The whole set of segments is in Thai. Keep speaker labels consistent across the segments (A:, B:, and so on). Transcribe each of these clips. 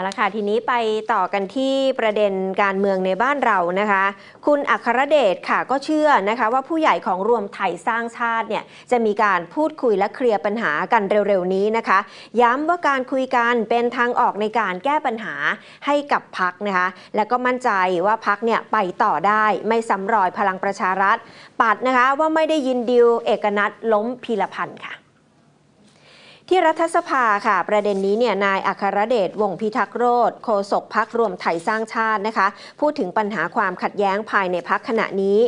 A: เอาละค่ะทีนี้ไปต่อกันที่ประเด็นการเมืองในบ้านเรานะคะ คุณอัครเดชค่ะก็เชื่อนะคะ ว่าผู้ใหญ่ของรวมไทยสร้างชาติเนี่ยจะมีการพูดคุยและเคลียร์ปัญหากันเร็วๆนี้นะคะ ย้ำว่าการคุยกันเป็นทางออกในการแก้ปัญหาให้กับพักนะคะ และก็มั่นใจว่าพักเนี่ยไปต่อได้ไม่ซ้ำรอยพลังประชารัฐปัดนะคะว่าไม่ได้ยินดิวเอกนัทล้มพีรพันธ์ค่ะ ที่รัฐสภาค่ะ ประเด็นนี้เนี่ยนายอัครเดชวงศ์พิทักษ์โรธโฆษกพักรวมไทยสร้างชาตินะคะ พูดถึงปัญหาความขัดแย้งภายในพักขณะนี้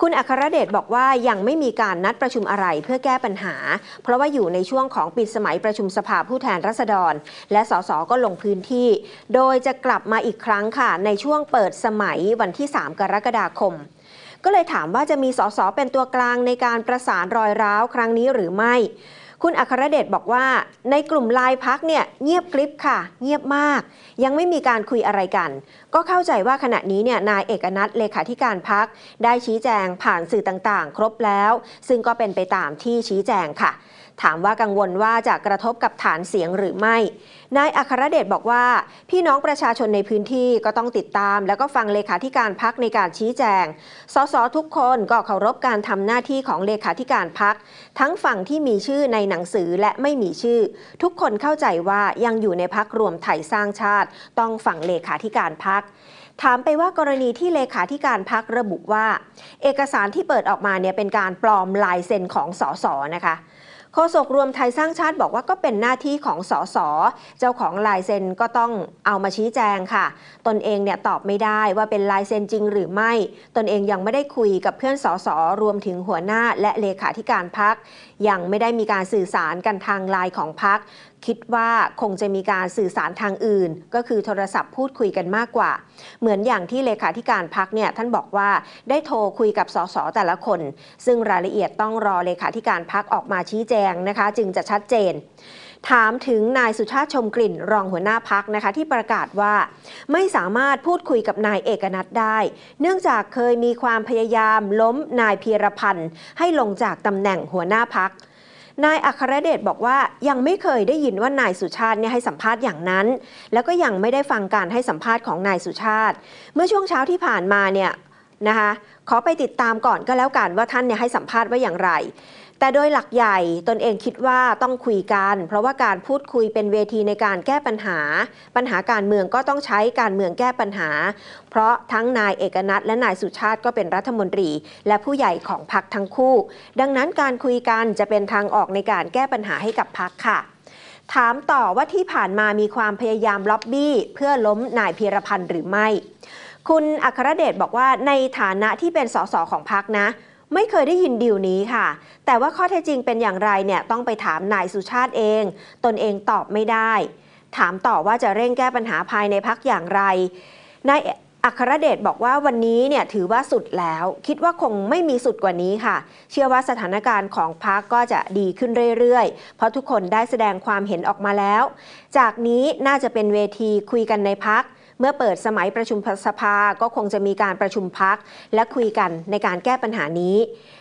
A: คุณอัครเดชบอกว่ายังไม่มีการนัดประชุมอะไรเพื่อแก้ปัญหา เพราะว่าอยู่ในช่วงของปิดสมัยประชุมสภาผู้แทนราษฎร และสสก็ลงพื้นที่ โดยจะกลับมาอีกครั้งค่ะ ในช่วงเปิดสมัยวันที่ 3 กรกฎาคมก็เลยถามว่าจะมีสสเป็นตัวกลางในการประสานรอยร้าวครั้งนี้หรือไม่ คุณอัครเดชบอกว่าในกลุ่มไลน์พักเนี่ยเงียบกริบค่ะ เงียบมาก ยังไม่มีการคุยอะไรกัน ก็เข้าใจว่าขณะนี้เนี่ยนายเอกนัทเลขาธิการพักได้ชี้แจงผ่านสื่อต่างๆ ครบแล้ว ซึ่งก็เป็นไปตามที่ชี้แจงค่ะถามว่ากังวลว่าจะกระทบกับฐานเสียงหรือไม่ นายอัครเดชบอกว่า พี่น้องประชาชนในพื้นที่ก็ต้องติดตาม แล้วก็ฟังเลขาธิการพักในการชี้แจง สสทุกคนก็เคารพการทำหน้าที่ของเลขาธิการพัก ทั้งฝั่งที่มีชื่อในหนังสือและไม่มีชื่อ ทุกคนเข้าใจว่ายังอยู่ในพักรวมไทยสร้างชาติ ต้องฝั่งเลขาธิการพักถามไปว่ากรณีที่เลขาธิการพักระบุว่า เอกสารที่เปิดออกมาเนี่ยเป็นการปลอมลายเซ็นของสสนะคะ โฆษกรวมไทยสร้างชาติบอกว่าก็เป็นหน้าที่ของสสเจ้าของลายเซ็นก็ต้องเอามาชี้แจงค่ะ ตนเองเนี่ยตอบไม่ได้ว่าเป็นลายเซ็นจริงหรือไม่ ตนเองยังไม่ได้คุยกับเพื่อนสสรวมถึงหัวหน้าและเลขาธิการพักยังไม่ได้มีการสื่อสารกันทางไลน์ของพัก คิดว่าคงจะมีการสื่อสารทางอื่น ก็คือโทรศัพท์พูดคุยกันมากกว่า เหมือนอย่างที่เลขาธิการพักเนี่ยท่านบอกว่าได้โทรคุยกับสสแต่ละคน ซึ่งรายละเอียดต้องรอเลขาธิการพักออกมาชี้แจงนะคะ จึงจะชัดเจน ถามถึงนายสุชาติชมกลิ่นรองหัวหน้าพักนะคะ ที่ประกาศว่า ไม่สามารถพูดคุยกับนายเอกนัทได้ เนื่องจากเคยมีความพยายามล้มนายพีรพันธ์ให้ลงจากตำแหน่งหัวหน้าพัก นายอัครเดชบอกว่ายังไม่เคยได้ยินว่านายสุชาติเนี่ยให้สัมภาษณ์อย่างนั้น แล้วก็ยังไม่ได้ฟังการให้สัมภาษณ์ของนายสุชาติ เมื่อช่วงเช้าที่ผ่านมาเนี่ยนะคะขอไปติดตามก่อนก็แล้วกันว่าท่านเนี่ยให้สัมภาษณ์ว่าอย่างไร แต่โดยหลักใหญ่ตนเองคิดว่าต้องคุยกัน เพราะว่าการพูดคุยเป็นเวทีในการแก้ปัญหา ปัญหาการเมืองก็ต้องใช้การเมืองแก้ปัญหา เพราะทั้งนายเอกนัทและนายสุชาติก็เป็นรัฐมนตรี และผู้ใหญ่ของพรรคทั้งคู่ ดังนั้นการคุยกันจะเป็นทางออกในการแก้ปัญหาให้กับพรรคค่ะถามต่อว่าที่ผ่านมามีความพยายามล็อบบี้ เพื่อล้มนายพีรพันธ์หรือไม่ คุณอัครเดชบอกว่าในฐานะที่เป็นสสของพรรคนะ ไม่เคยได้ยินดีลนี้ค่ะ แต่ว่าข้อเท็จจริงเป็นอย่างไรเนี่ยต้องไปถามนายสุชาติเอง ตนเองตอบไม่ได้ ถามต่อว่าจะเร่งแก้ปัญหาภายในพักอย่างไรนายอัครเดชบอกว่าวันนี้เนี่ยถือว่าสุดแล้ว คิดว่าคงไม่มีสุดกว่านี้ค่ะ เชื่อว่าสถานการณ์ของพักก็จะดีขึ้นเรื่อยๆ เพราะทุกคนได้แสดงความเห็นออกมาแล้ว จากนี้น่าจะเป็นเวทีคุยกันในพัก เมื่อเปิดสมัยประชุมสภาก็คงจะมีการประชุมพักและคุยกันในการแก้ปัญหานี้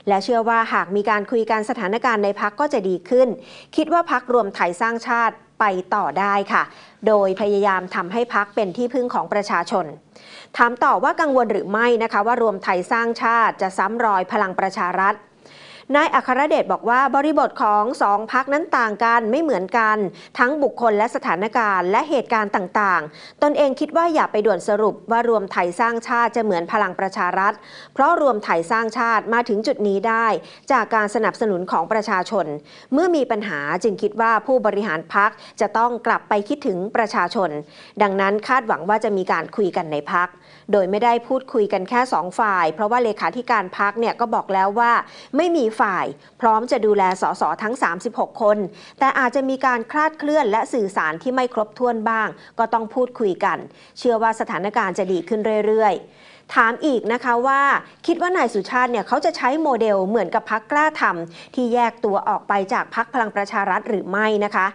A: และเชื่อว่าหากมีการคุยกันสถานการณ์ในพักก็จะดีขึ้น คิดว่าพักรวมไทยสร้างชาติไปต่อได้ค่ะ โดยพยายามทำให้พักเป็นที่พึ่งของประชาชน ถามต่อว่ากังวลหรือไม่นะคะว่ารวมไทยสร้างชาติจะซ้ำรอยพลังประชารัฐ นายอัครเดชบอกว่าบริบทของสองพักนั้นต่างกันไม่เหมือนกัน ทั้งบุคคลและสถานการณ์ และเหตุการณ์ต่างๆ ตนเองคิดว่าอย่าไปด่วนสรุปว่ารวมไทยสร้างชาติจะเหมือนพลังประชารัฐ เพราะรวมไทยสร้างชาติมาถึงจุดนี้ได้ จากการสนับสนุนของประชาชน เมื่อมีปัญหาจึงคิดว่าผู้บริหารพักจะต้องกลับไปคิดถึงประชาชน ดังนั้นคาดหวังว่าจะมีการคุยกันในพักโดยไม่ได้พูดคุยกันแค่สองฝ่าย เพราะว่าเลขาธิการพักเนี่ยก็บอกแล้วว่าไม่มีฝ่าย พร้อมจะดูแลสสทั้ง 36 คน แต่อาจจะมีการคลาดเคลื่อนและสื่อสารที่ไม่ครบถ้วนบ้าง ก็ต้องพูดคุยกัน เชื่อว่าสถานการณ์จะดีขึ้นเรื่อยๆ ถามอีกนะคะว่าคิดว่านายสุชาติเนี่ยเขาจะใช้โมเดลเหมือนกับพักกล้าทำที่แยกตัวออกไปจากพักพลังประชารัฐหรือไม่นะคะ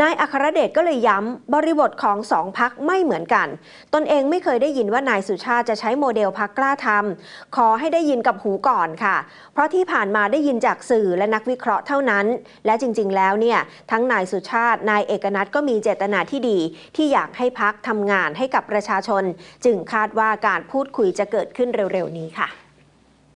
A: นายอัครเดชก็เลยย้ำบริบทของสองพักไม่เหมือนกัน ตนเองไม่เคยได้ยินว่านายสุชาติจะใช้โมเดลพักกล้าทำขอให้ได้ยินกับหูก่อนค่ะ เพราะที่ผ่านมาได้ยินจากสื่อและนักวิเคราะห์เท่านั้น และจริง ๆ แล้วเนี่ยทั้งนายสุชาตินายเอกนัทก็มีเจตนาที่ดี ที่อยากให้พักทำงานให้กับประชาชน จึงคาดว่าการพูดคุยจะเกิดขึ้นเร็วๆนี้ค่ะ